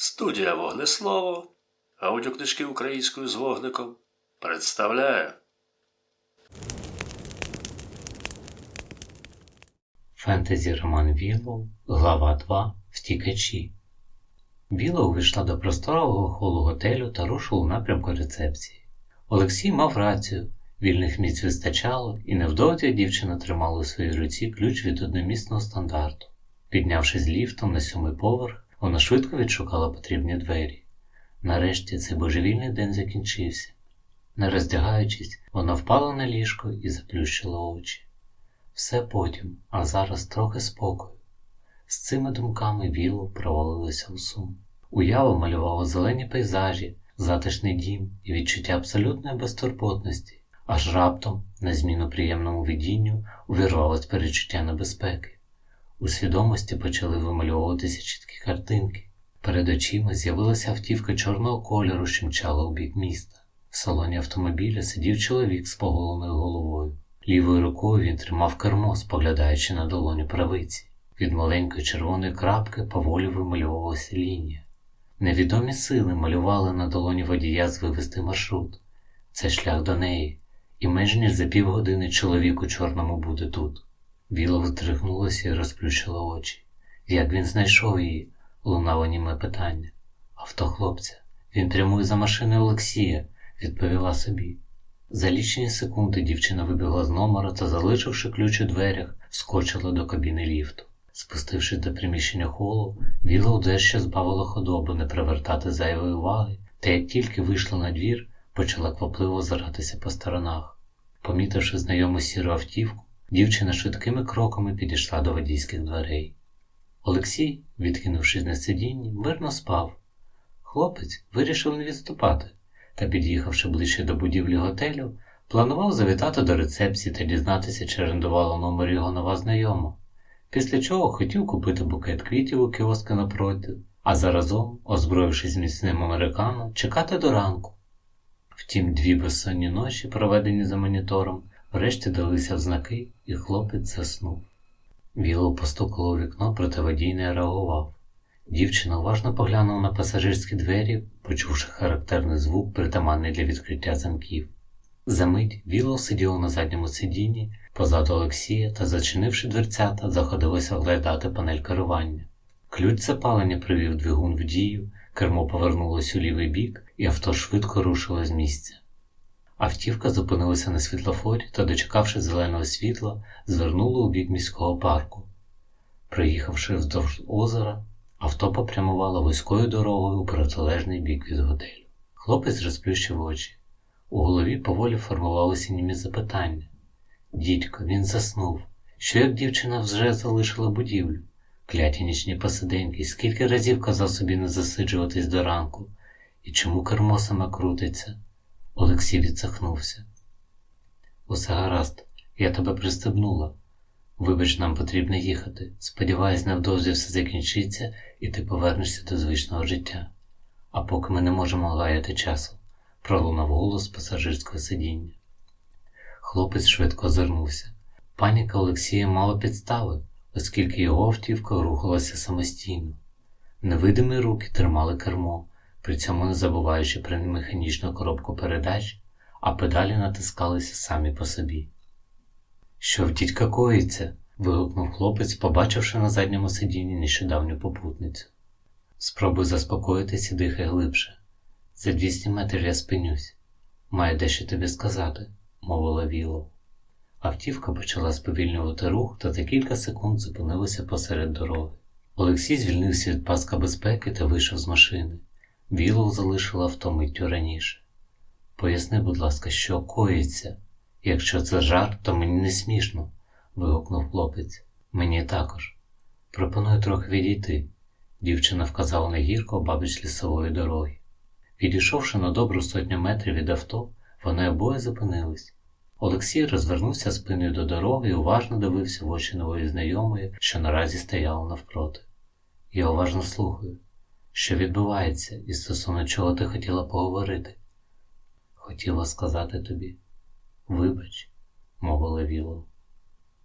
Студія Вогнеслово, аудіокнижки українською з вогником представляє Фентезі роман Віллоу, глава 2 Втікачі. Віллоу вийшла до просторового холу готелю та рушила у напрямку рецепції. Олексій мав рацію, вільних місць вистачало, і невдовзі дівчина тримала у своїй руці ключ від одномісного стандарту. Піднявшись ліфтом на сьомий поверх, вона швидко відшукала потрібні двері. Нарешті цей божевільний день закінчився. Не роздягаючись, вона впала на ліжко і заплющила очі. Все потім, а зараз трохи спокою. З цими думками Віло провалилася у сум. Уява малювала зелені пейзажі, затишний дім і відчуття абсолютної безтурботності, аж раптом, на зміну приємному видінню, увірвалось перечуття небезпеки. У свідомості почали вимальовуватися чіткі картинки. Перед очима з'явилася автівка чорного кольору, що мчала у бік міста. В салоні автомобіля сидів чоловік з поголеною головою. Лівою рукою він тримав кермо, споглядаючи на долоню правиці. Від маленької червоної крапки поволі вимальовувалася лінія. Невідомі сили малювали на долоні водія звивести маршрут. Це шлях до неї, і менш ніж за півгодини чоловік у чорному буде тут. Віла втригнулася і розплющила очі. Як він знайшов її? лунало німе питання. Авто хлопця. Він прямує за машиною Олексія, відповіла собі. За лічені секунди дівчина вибігла з номера та, залишивши ключ у дверях, вскочила до кабіни ліфту. Спустившись до приміщення холу, Віла дещо збавила ходобу не привертати зайвої уваги, та як тільки вийшла на двір, почала квапливо заратися по сторонах. Помітивши знайому сіру автівку, дівчина швидкими кроками підійшла до водійських дверей. Олексій, відкинувшись на сидінні, мирно спав. Хлопець вирішив не відступати та, під'їхавши ближче до будівлі готелю, планував завітати до рецепції та дізнатися, чи орендувала номер його нова знайома, після чого хотів купити букет квітів у кіоски напроти, а заразом, озброївшись міцним американо, чекати до ранку. Втім, дві безсонні ночі, проведені за монітором, врешті далися знаки, і хлопець заснув. Віло постукало у вікно, проте водій не реагував. Дівчина уважно поглянула на пасажирські двері, почувши характерний звук, притаманний для відкриття замків. Замить Віло сиділо на задньому сидінні позаду Олексія та, зачинивши дверцята, заходилося оглядати панель керування. Ключ запалення привів двигун в дію, кермо повернулось у лівий бік, і авто швидко рушило з місця. Автівка зупинилася на світлофорі та, дочекавши зеленого світла, звернула у бік міського парку. Приїхавши вздовж озера, авто попрямувало вузькою дорогою у протилежний бік від готелю. Хлопець розплющив очі. У голові поволі формувалися німі запитання. Дідько, він заснув. Що як дівчина вже залишила будівлю? Кляті нічні посиденьки, скільки разів казав собі не засиджуватись до ранку, і чому кермо саме крутиться? Олексій відсахнувся. Усе гаразд, я тебе пристебнула. Вибач, нам потрібно їхати. Сподіваюсь, невдовзі все закінчиться і ти повернешся до звичного життя. А поки ми не можемо лаяти часу, пролунав голос пасажирського сидіння. Хлопець швидко озирнувся. Паніка Олексія мала підстави, оскільки його автівка рухалася самостійно. Невидимі руки тримали кермо, при цьому не забуваючи про механічну коробку передач, а педалі натискалися самі по собі. Що в дідька коїться? вигукнув хлопець, побачивши на задньому сидінні нещодавню попутницю. Спробуй заспокоїтись і дихай глибше. За 200 метрів я спинюсь. Маю дещо тобі сказати, мовила Віло. Автівка почала сповільнювати рух та за кілька секунд зупинилася посеред дороги. Олексій звільнився від паска безпеки та вийшов з машини. Вілоу залишила миттю раніше. Поясни, будь ласка, що коїться? Якщо це жарт, то мені не смішно, вигукнув хлопець. Мені також. Пропоную трохи відійти. Дівчина вказала на гірку обабіч лісової дороги. Відійшовши на добру сотню метрів від авто, вони обоє зупинились. Олексій розвернувся спиною до дороги і уважно дивився в очі нової знайомої, що наразі стояла навпроти. Я уважно слухаю, що відбувається і стосовно чого ти хотіла поговорити. Хотіла сказати тобі. Вибач, мовила Віло.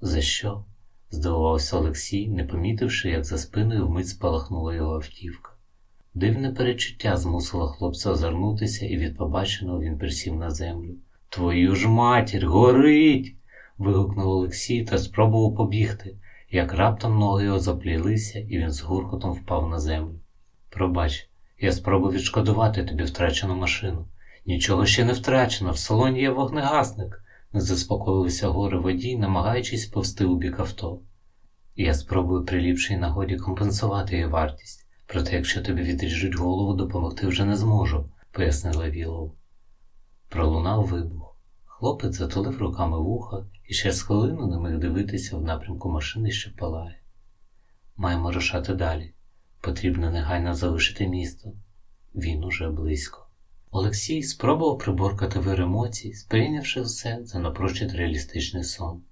За що? здивувався Олексій, не помітивши, як за спиною вмить спалахнула його автівка. Дивне перечуття змусило хлопця озирнутися, і від побаченого він присів на землю. Твою ж матір, горить. вигукнув Олексій та спробував побігти, як раптом ноги його заплілися, і він з гуркотом впав на землю. Пробач, я спробую відшкодувати тобі втрачену машину. Нічого ще не втрачено, в салоні є вогнегасник, не заспокоївся горе водій, намагаючись повсти у бік авто. Я спробую при ліпшій нагоді компенсувати її вартість, проте якщо тобі відріжуть голову, допомогти вже не зможу, пояснила Вілоу. Пролунав вибух. Хлопець затулив руками вуха і ще з хвилину не міг дивитися в напрямку машини, що палає. Маємо рушати далі. Потрібно негайно залишити місто. Він уже близько. Олексій спробував приборкати вир емоцій, сприйнявши все за напрочуд реалістичний сон.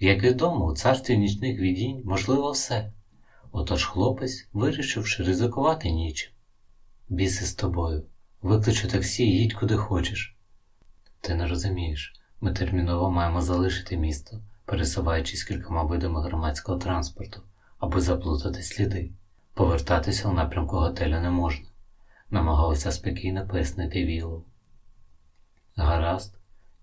Як відомо, у царстві нічних видінь можливо все. Отож хлопець, вирішивши ризикувати нічим. Біси з тобою, викличу таксі і їдь куди хочеш. Ти не розумієш, ми терміново маємо залишити місто, пересуваючись кількома видами громадського транспорту, аби заплутати сліди. Повертатися у напрямку готелю не можна, намагалася спокійно пояснити Вілу. Гаразд,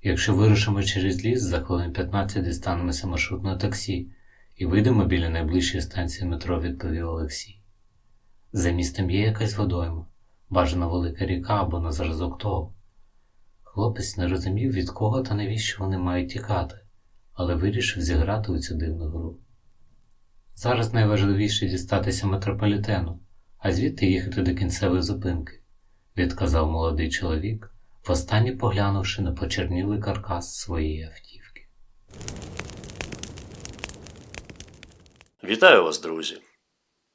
якщо вирушимо через ліс, за хвилин 15 дістанемося маршрутного таксі і вийдемо біля найближчої станції метро, відповів Олексій. За містом є якась водойма, бажана велика ріка або на зразок того. Хлопець не розумів, від кого та навіщо вони мають тікати, але вирішив зіграти у цю дивну гру. Зараз найважливіше дістатися метрополітену, а звідти їхати до кінцевої зупинки, відказав молодий чоловік, востаннє поглянувши на почернілий каркас своєї автівки. Вітаю вас, друзі!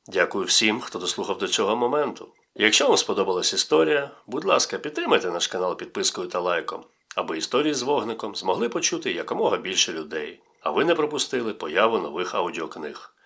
Дякую всім, хто дослухав до цього моменту. Якщо вам сподобалась історія, будь ласка, підтримайте наш канал підпискою та лайком, аби історії з вогником змогли почути якомога більше людей, а ви не пропустили появу нових аудіокниг.